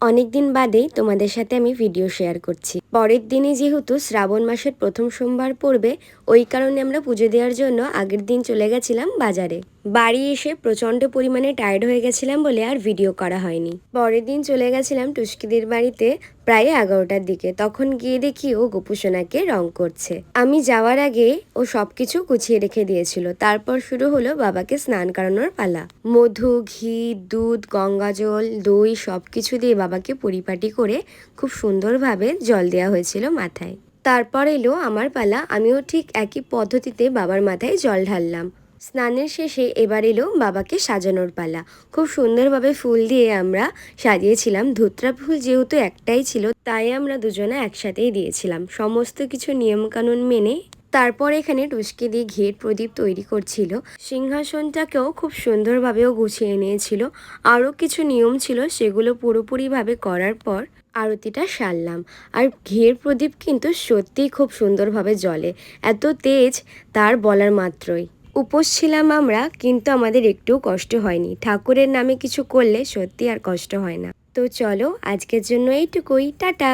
অনেক দিন বাদেই তোমাদের সাথে আমি ভিডিও শেয়ার করছি। পরের দিনই যেহেতু শ্রাবণ মাসের প্রথম সোমবার পড়বে, ওই কারণে আমরা পুজো দেওয়ার জন্য আগের দিন চলে গেছিলাম বাজারে। বাড়ি এসে প্রচণ্ড পরিমাণে টায়ার্ড হয়ে গেছিলাম বলে আর ভিডিও করা হয়নি। পরের দিন চলে গেছিলাম টুস্কিদের বাড়িতে প্রায় এগারোটার দিকে। তখন গিয়ে দেখি ও গোপুসোনাকে রং করছে। আমি যাওয়ার আগে ও সব কিছু গুছিয়ে রেখে দিয়েছিল। তারপর শুরু হলো বাবাকে স্নান করানোর পালা। মধু, ঘি, দুধ, গঙ্গা জল, দই সব কিছু দিয়ে বাবাকে পরিপাটি করে খুব সুন্দরভাবে জল দেওয়া হয়েছিল মাথায়। তারপর এলো আমার পালা। আমিও ঠিক একই পদ্ধতিতে বাবার মাথায় জল ঢাললাম। স্নানের শেষে এবার এলো বাবাকে সাজানোর পালা। খুব সুন্দরভাবে ফুল দিয়ে আমরা সাজিয়েছিলাম। ধুত্রা ফুল যেহেতু একটাই ছিল, তাই আমরা দুজনে একসাথেই দিয়েছিলাম। সমস্ত কিছু নিয়মকানুন মেনে তারপর এখানে টুসকি দিয়ে ঘিয়ের প্রদীপ তৈরি করছিল। সিংহাসনটাকেও খুব সুন্দরভাবেও গুছিয়ে নিয়েছিল। আরও কিছু নিয়ম ছিল, সেগুলো পুরোপুরিভাবে করার পর আরতিটা সারলাম। আর ঘিয়ের প্রদীপ কিন্তু সত্যিই খুব সুন্দরভাবে জ্বলে। এত তেজ, তার বলার মাত্রই। উপোস ছিলাম আমরা, কিন্তু আমাদের একটুও কষ্ট হয়নি। ঠাকুরের নামে কিছু করলে সত্যি আর কষ্ট হয় না। তো চলো, আজকের জন্য এইটুকুই। টাটা!